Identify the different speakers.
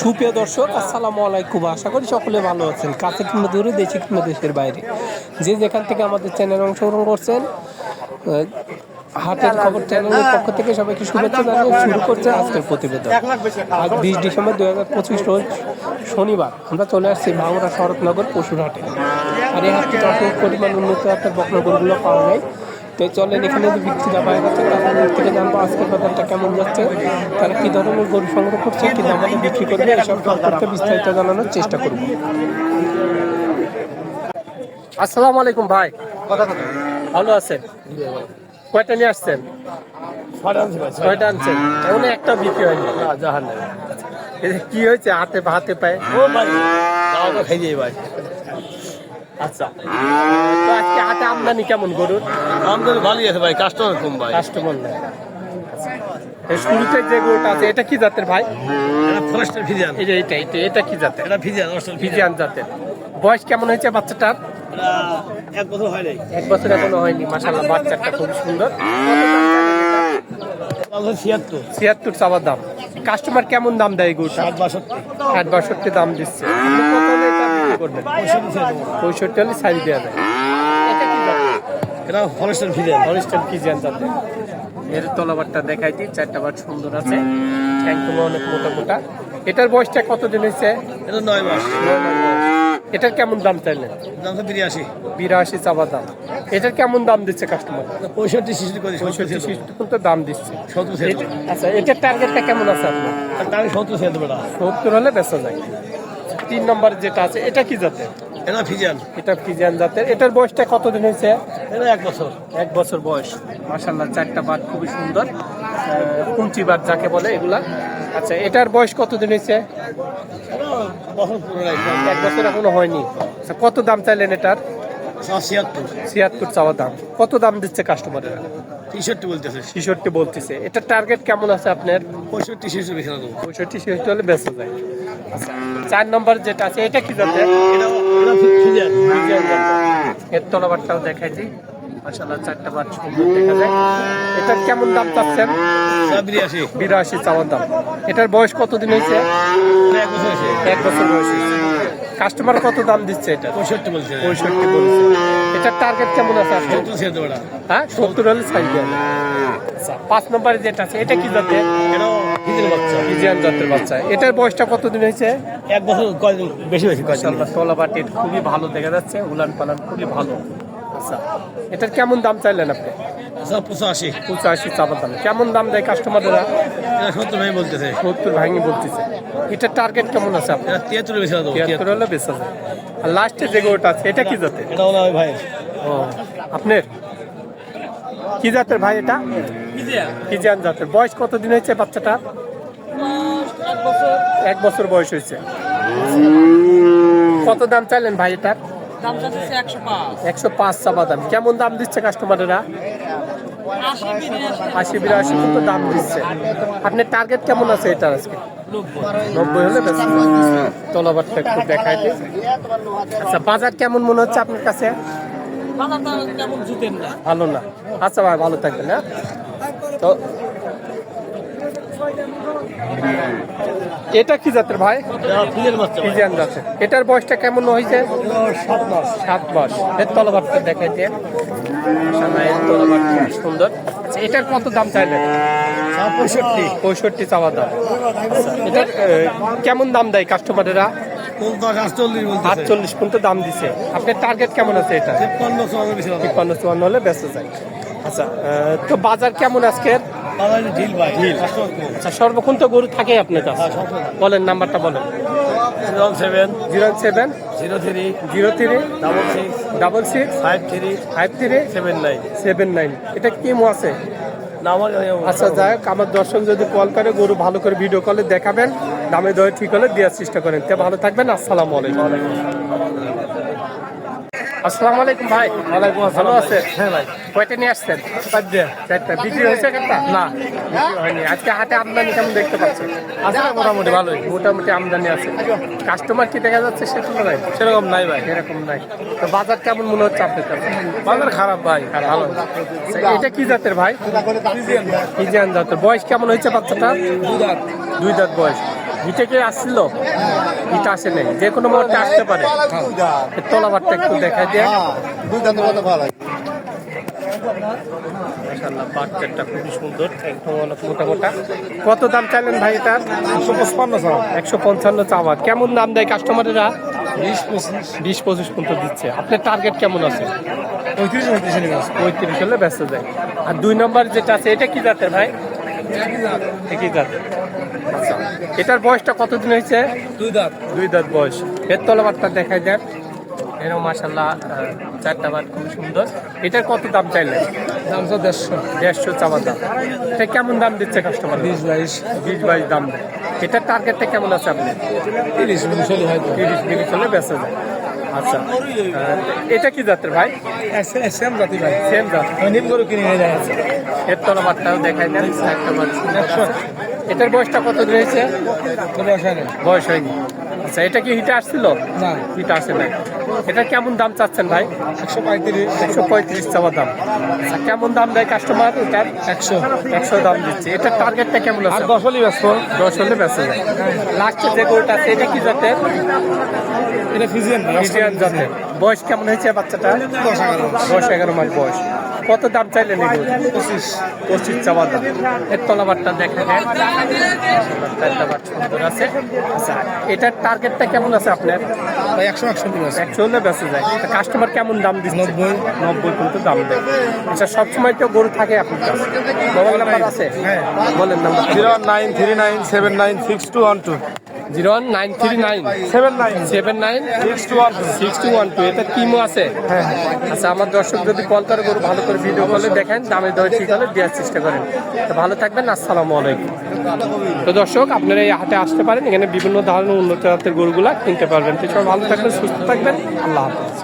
Speaker 1: সুপ্রিয় দর্শক আসসালামু আলাইকুম। আশা করি সকলে ভালো আছেন। কাছে কিংবা দূরে দেশে কিংবা দেশের বাইরে। যে যেখান থেকে আমাদের চ্যানেল অংশগ্রহণ করছেন হাটের খবর চ্যানেলের পক্ষ থেকে সবাইকে শুভেচ্ছা জানিয়ে শুরু করছে আজকের প্রতিবেদন। আজ বিশ ডিসেম্বর দু হাজার পঁচিশ রোজ শনিবার। আমরা চলে আসছি ভাঙড়া শরৎনগর পশুরহাটে আর এই হাটটি অল্প পরিমাণ উন্নত একটা বকনগরগুলো পাওয়া যায়। তো চলেন এখানে যে বিক্রিটা পাওয়া যাচ্ছে তাদের থেকে জানব আজকের বাজারটা কেমন যাচ্ছে তারা কি ধরনের গরু সংগ্রহ করছে কি দামে বিক্রি করবে এসব সম্পর্কে বিস্তারিত জানানোর চেষ্টা করব। আসসালামু আলাইকুম ভাই। ভালো আছেন? কয়টা নিয়ে আসছেন? কয়টা আনছেন। এমন একটা বিক্রি হয়নি
Speaker 2: জাহান
Speaker 1: কি হয়েছে হাতে হাতে পায়ে?
Speaker 2: ও ভাই খাই যাই ভাই।
Speaker 1: আচ্ছা। তো আজকে হাতে আমদানি কেমন গরুর?
Speaker 2: আমাদের ভালোই আছে ভাই কাস্টমার কম ভাই।
Speaker 1: কাস্টমার নেই। শুরুতে যে গরুটা আছে এটা কি জাতের ভাই?
Speaker 2: এটা ফরেস্টের ফিজিয়ান
Speaker 1: এই যে এটা এটা এটা কি জাতের?
Speaker 2: এটা ফিজিয়ান অস্ট্রেল
Speaker 1: ফিজিয়ান জাতের। বয়স কেমন হয়েছে বাচ্চাটার?
Speaker 2: এক বছর হয় নাই।
Speaker 1: এক বছর এখনও হয়নি মাসাল্লাহ বাচ্চাটা খুব সুন্দর।
Speaker 2: ছিয়াত্তর।
Speaker 1: ছিয়াত্তর চাওয়ার দাম। কাস্টমার কেমন দাম দেয় গরুটা?
Speaker 2: ষাট বাষট্টি।
Speaker 1: ষাট বাষট্টি দাম দিচ্ছে। বিক্রি করবেন
Speaker 2: পঁয়ষট্টি ছেড়ে দেবো।
Speaker 1: পঁয়ষট্টি হলে সাইজ দেওয়া যায়। এটা কি জাতের
Speaker 2: এটা ফিজিয়ান
Speaker 1: অরিস্টাল এর তলাবারটা দেখাই দিই চারটা বার সুন্দর আছে। ট্যাঙ্কগুলো অনেক মোটা মোটা। এটার বয়সটা কতদিন হয়েছে?
Speaker 2: এটা নয় মাস।
Speaker 1: এটার কেমন দাম চাইলেন?
Speaker 2: দাম তো বিরিয়াশি
Speaker 1: বিরাশি চাবা দাম। এটার কেমন দাম দিচ্ছে কাস্টমার
Speaker 2: পঁয়ষট্টি করি
Speaker 1: পর্যন্ত দাম দিচ্ছে।
Speaker 2: সত্তর
Speaker 1: আচ্ছা এটার টার্গেটটা কেমন আছে আপনার?
Speaker 2: সত্তর
Speaker 1: হলে বেচা যায়। তিন নম্বর যেটা আছে এটা কি জাতের?
Speaker 2: এটা ফিজিয়ান।
Speaker 1: এটা ফিজিয়ান জাতের। এটার বয়সটা কতদিন হয়েছে?
Speaker 2: এটা এক বছর।
Speaker 1: এক বছর বয়স। মাসাল্লাহ চারটা বাট খুবই সুন্দর। কুঞ্চি বাট যাকে বলে এগুলা। আচ্ছা এটার বয়স কতদিন হয়েছে? এক বছর এখনও হয়নি। আচ্ছা কত দাম চাইলেন এটার?
Speaker 2: ছিয়াত্তর
Speaker 1: ছিয়াত্তর চাওয়া দাম। কত দাম দিচ্ছে কাস্টমারের
Speaker 2: ছেষট্টি বলতেছে।
Speaker 1: ছিষট্টি বলতেছে। এটার টার্গেট কেমন আছে আপনার?
Speaker 2: পঁয়ষট্টি শিশু বেশি দেবো।
Speaker 1: পঁয়ষট্টি ছিষট্টি হলে বেঁচে যায়। আচ্ছা চার নম্বর যেটা আছে এটা কি
Speaker 2: এটা এটা
Speaker 1: জাতের। এর তলাবারটাও দেখাই দিই। মাসাল্লাহ চারটা বার সুন্দর দেখা যায়। এটার কেমন দাম চাচ্ছেন?
Speaker 2: এটা
Speaker 1: বিরাশি চাওয়ার দাম। এটার বয়স কতদিন হয়েছে?
Speaker 2: এটা এক বছর হয়েছে।
Speaker 1: এক বছর বয়স হয়েছে। কাস্টমার কত দাম দিচ্ছে এটা?
Speaker 2: পঁয়ষট্টি বলছে।
Speaker 1: পঁয়ষট্টি বলছে। এটার টার্গেট কেমন আছে
Speaker 2: সত্তর
Speaker 1: হ্যাঁ সত্তর হলে সাইজ আচ্ছা পাঁচ নম্বরে যেটা আছে এটা কি জাতে
Speaker 2: এটাও ফিজিয়ান বাচ্চা।
Speaker 1: ফিজিয়ান জাতের বাচ্চা। এটার বয়সটা কতদিন হয়েছে?
Speaker 2: এক বছর কয়দিন? বেশি বেশি কয়দিন?
Speaker 1: মাশাআল্লাহ তলাবাটির খুবই ভালো দেখা যাচ্ছে উলান পালান খুবই ভালো। আচ্ছা এটার কেমন দাম চাইলেন আপনি?
Speaker 2: সব পঁচাশি।
Speaker 1: পঁচাশি চাপার দাম। কেমন দাম দেয় কাস্টমাররা
Speaker 2: সত্তর বলতেছে।
Speaker 1: সত্তর ভাঙি বলতেছে। এটার টার্গেট কেমন আছে আপনার?
Speaker 2: তিয়াত্তর বেশি
Speaker 1: তিয়াত্তর হলে বেচা যায় আর লাস্টে যে গরুটা আছে এটা কি জাতের?
Speaker 2: এটা হলো ভাই।
Speaker 1: ও আপনার? কি জাতের ভাই এটা? কি জান জাতের। বয়স কতদিন হয়েছে বাচ্চাটা? এক বছর বয়স হয়েছে। কত দাম চাইলেন ভাই এটার?
Speaker 3: একশো পাঁচ।
Speaker 1: একশো পাঁচ চাপা দাম। কেমন দাম দিচ্ছে কাস্টমারেরা
Speaker 3: আশি,
Speaker 1: বিরাশি। কিন্তু দাম দিচ্ছে। আপনার টার্গেট কেমন আছে এটার আজকে? নব্বই হলে তলাবারটা একটু দেখাই আচ্ছা বাজার কেমন মনে হচ্ছে আপনার কাছে? ভালো না। আচ্ছা ভাই, ভালো থাকবেন হ্যাঁ? তো এটা কি জাতের ভাই। ফিজিয়ান জাতের। এটার বয়সটা কেমন হয়েছে?
Speaker 2: সাত মাস।
Speaker 1: সাত মাস। এর তলাবারটা দেখাই সুন্দর। আচ্ছা এটার কত দাম চাইলেন?
Speaker 2: পঁয়ষট্টি।
Speaker 1: পঁয়ষট্টি চাওয়া দাম। আচ্ছা এটার কেমন দাম দেয় কাস্টমারেরা?
Speaker 2: আটচল্লিশ
Speaker 1: পর্যন্ত দাম দিছে। আপনার টার্গেট কেমন আছে এটা?
Speaker 2: তিপ্পান্ন চুয়ান্ন
Speaker 1: হলে ব্যস্ত যায়। আচ্ছা তো বাজার কেমন আজকের? আচ্ছা সর্বক্ষণ তো গরু থাকে আপনার কাছে? বলেন নাম্বারটা বলেন।
Speaker 2: Zero seven.
Speaker 1: Zero seven.
Speaker 2: Zero three.
Speaker 1: Zero three.
Speaker 2: Double six.
Speaker 1: Double six.
Speaker 2: Five three.
Speaker 1: Five three.
Speaker 2: Seven nine.
Speaker 1: Seven nine. এটা কি মো আছে? আচ্ছা যাই হোক আমার দর্শক যদি কল করে গরু ভালো করে ভিডিও কলে দেখাবেন দামে দরে ঠিক হলে দেওয়ার চেষ্টা করেন। তে ভালো থাকবেন আসসালামু আলাইকুম। আসসালামু আলাইকুম ভাই।
Speaker 2: ওয়ালাইকুম
Speaker 1: ভালো আছে
Speaker 2: হ্যাঁ ভাই।
Speaker 1: কয়টা নিয়ে আসছেন? চারটা। বিক্রি হয়েছে একটা?
Speaker 2: না।
Speaker 1: হয়নি। আজকে হাটে আমদানি কেমন দেখতে পাচ্ছেন?
Speaker 2: আছে মোটামুটি ভালোই।
Speaker 1: মোটামুটি আমদানি আছে। কাস্টমার কি দেখা যাচ্ছে সে তুলনায়?
Speaker 2: সেরকম নাই ভাই।
Speaker 1: এরকম নাই। তো বাজার কেমন মনে হচ্ছে আপনার কাছে?
Speaker 2: বাজার খারাপ ভাই ভালো।
Speaker 1: এটা কি জাতের ভাই? ফিজিয়ান। জাতের। বয়স কেমন হয়েছে বাচ্চাটা দুই দাঁত। দুই দাঁত বয়স। হিটে কে আসছিল? হিট আসে নাই। যে কোনো মুহূর্তে আসতে পারে। তলাবারটা একটু দেখাই দিয়ে বাচ্চাটা খুবই সুন্দর একদম অনেক মোটা মোটা। কত দাম চাইলেন ভাই এটার? একশো পঞ্চান্ন চাওয়া। একশো পঞ্চান্ন চাওয়া। কেমন দাম দেয় কাস্টমারেরা? বিশ পঁচিশ। বিশ পঁচিশ পর্যন্ত দিচ্ছে। আপনার টার্গেট কেমন আছে?
Speaker 2: পঁয়ত্রিশ পঁয়ত্রিশ
Speaker 1: পঁয়ত্রিশ হলে ব্যস্ত যায়। আর দুই নম্বর যেটা আছে এটা কি জাতের ভাই? একই জাত। আচ্ছা। এটার বয়সটা কতদিন হয়েছে?
Speaker 2: দুই দাঁত।
Speaker 1: দুই দাঁত বয়স। এর তলাবারটা দেখাই দেন। এরকম মাসাল্লাহ চারটা বার খুব সুন্দর। এটার কত দাম চাইলেন?
Speaker 2: দাম তো দেড়শো।
Speaker 1: দেড়শো চাওয়ার দাম। এটা কেমন দাম দিচ্ছে কাস্টমার
Speaker 2: বিশ বাইশ।
Speaker 1: বিশ বাইশ দাম। দেয় এটার টার্গেটটা কেমন আছে আপনি
Speaker 2: তিরিশ উনচল্লিশ হয়তো।
Speaker 1: তিরিশ তিরিশ হলে বেঁচে যায়। আচ্ছা। এটা কি জাতের ভাই?
Speaker 2: সেম জাতি ভাই।
Speaker 1: সেম জাত।
Speaker 2: নিম গরু কিনে নিয়ে যায়।
Speaker 1: এর তলাবারটাও দেখাই দেন। একটা। এটার বয়সটা কত রয়েছে বয়স হয়নি। আচ্ছা এটা কি হিটে আসছিল?
Speaker 2: না।
Speaker 1: হিট আসে নাই। এটা কেমন দাম চাচ্ছেন ভাই?
Speaker 2: একশো পঁয়ত্রিশ।
Speaker 1: একশো পঁয়ত্রিশ চাওয়া দাম। আচ্ছা কেমন দাম দেয় কাস্টমার এটার?
Speaker 2: একশো।
Speaker 1: একশো দাম দিচ্ছে। এটার টার্গেটটা কেমন আছে?
Speaker 2: দশ হলে ব্যস্ত।
Speaker 1: দশ হলে যায় লাস্টে যে গরুটা আছে এটা কি জাতের?
Speaker 2: এটা ফিজিয়ান
Speaker 1: ইন্ডিয়ান জাতের। বয়স কেমন হয়েছে বাচ্চাটা
Speaker 2: দশ এগারো
Speaker 1: দশ এগারো মাস বয়স। কত দাম চাইলেন এগুলো?
Speaker 2: পঁচিশ
Speaker 1: পঁচিশ চাওয়া দাম। এর তলাবারটা দেখা যায় সুন্দর আছে। আচ্ছা এটার টার্গেটটা কেমন আছে আপনার?
Speaker 2: ভাই একশো ব্যস্ত
Speaker 1: একশো হলে বেঁচে যায়। কাস্টমার কেমন দাম দিচ্ছে?
Speaker 2: নব্বই।
Speaker 1: নব্বই কিন্তু দাম দেয়। আচ্ছা সবসময় তো গরু থাকে আপনার কাছে। মোবাইল নাম্বার আছে?
Speaker 2: হ্যাঁ।
Speaker 1: বলেন number
Speaker 2: zero nine three nine seven nine six two one two.
Speaker 1: Zero one nine three nine.
Speaker 2: Seven nine.
Speaker 1: Seven nine.
Speaker 2: Six two one.
Speaker 1: Six two one. Two এটা টিমও আছে?
Speaker 2: হ্যাঁ
Speaker 1: আচ্ছা আমার দর্শক যদি কল করে গরু ভালো করে ভিডিও কলে দেখেন দামে দরে ঠিক হলে দেওয়ার চেষ্টা করেন। তো ভালো থাকবেন আসসালামু আলাইকুম। তো দর্শক আপনারা এই হাটে আসতে পারেন এখানে বিভিন্ন ধরনের উন্নত জাতের গরুগুলা কিনতে পারবেন। তো সবাই ভালো থাকবেন সুস্থ থাকবেন আল্লাহ হাফেজ।